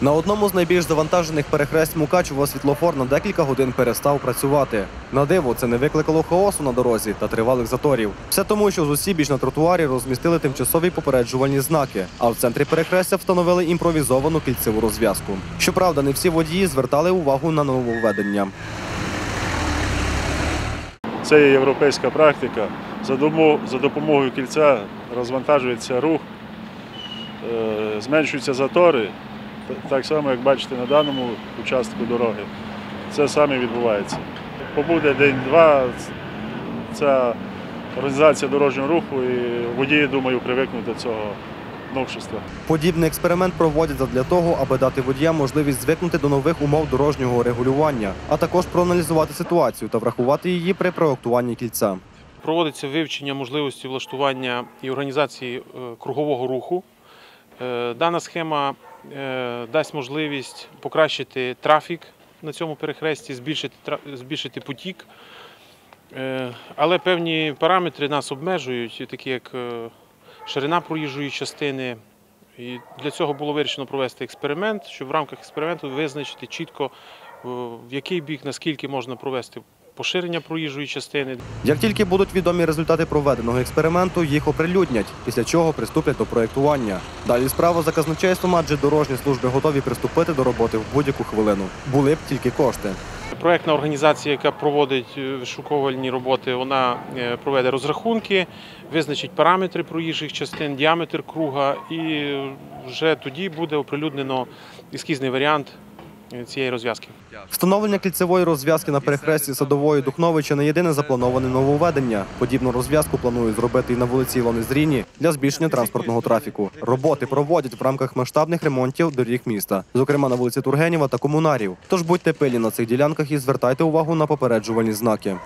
На одному з найбільш завантажених перехресть Мукачево світлофор на декілька годин перестав працювати. На диво, це не викликало хаосу на дорозі та тривалих заторів. Все тому, що з усібіч на тротуарі розмістили тимчасові попереджувальні знаки, а в центрі перехрестя встановили імпровізовану кільцеву розв'язку. Щоправда, не всі водії звертали увагу на нововведення. Це є європейська практика. За допомогою кільця розвантажується рух, е, зменшуються затори. Так само, як бачите на даному участку дороги. Це саме відбувається. Побуде день-два ця організація дорожнього руху і водії, думаю, привикнуть до цього новшества. Подібний експеримент проводять для того, аби дати водіям можливість звикнути до нових умов дорожнього регулювання, а також проаналізувати ситуацію та врахувати її при проектуванні кільця. Проводиться вивчення можливості влаштування і організації е, кругового руху. Е, Дана схема дасть можливість покращити трафік на цьому перехресті, збільшити, збільшити потік. Е, Але певні параметри нас обмежують, такі як е, ширина проїжджої частини. І для цього було вирішено провести експеримент, щоб в рамках експерименту визначити чітко, е, в який бік, наскільки можна провести поширення проїжджої частини. Як тільки будуть відомі результати проведеного експерименту, їх оприлюднять, після чого приступлять до проєктування. Далі справа за казначейством, адже дорожні служби готові приступити до роботи в будь-яку хвилину. Були б тільки кошти. Проектна організація, яка проводить е, вишуковувальні роботи, вона е, проведе розрахунки, визначить параметри проїжджих частин, діаметр круга, і вже тоді буде оприлюднено ескізний варіант цієї розв'язки. Встановлення кільцевої розв'язки на перехресті садової Духновича не єдине заплановане нововведення. Подібну розв'язку планують зробити і на вулиці Ілони Зріні для збільшення транспортного трафіку. Роботи проводять в рамках масштабних ремонтів доріг міста, зокрема на вулиці Тургенєва та Комунарів. Тож будьте пильні на цих ділянках і звертайте увагу на попереджувальні знаки.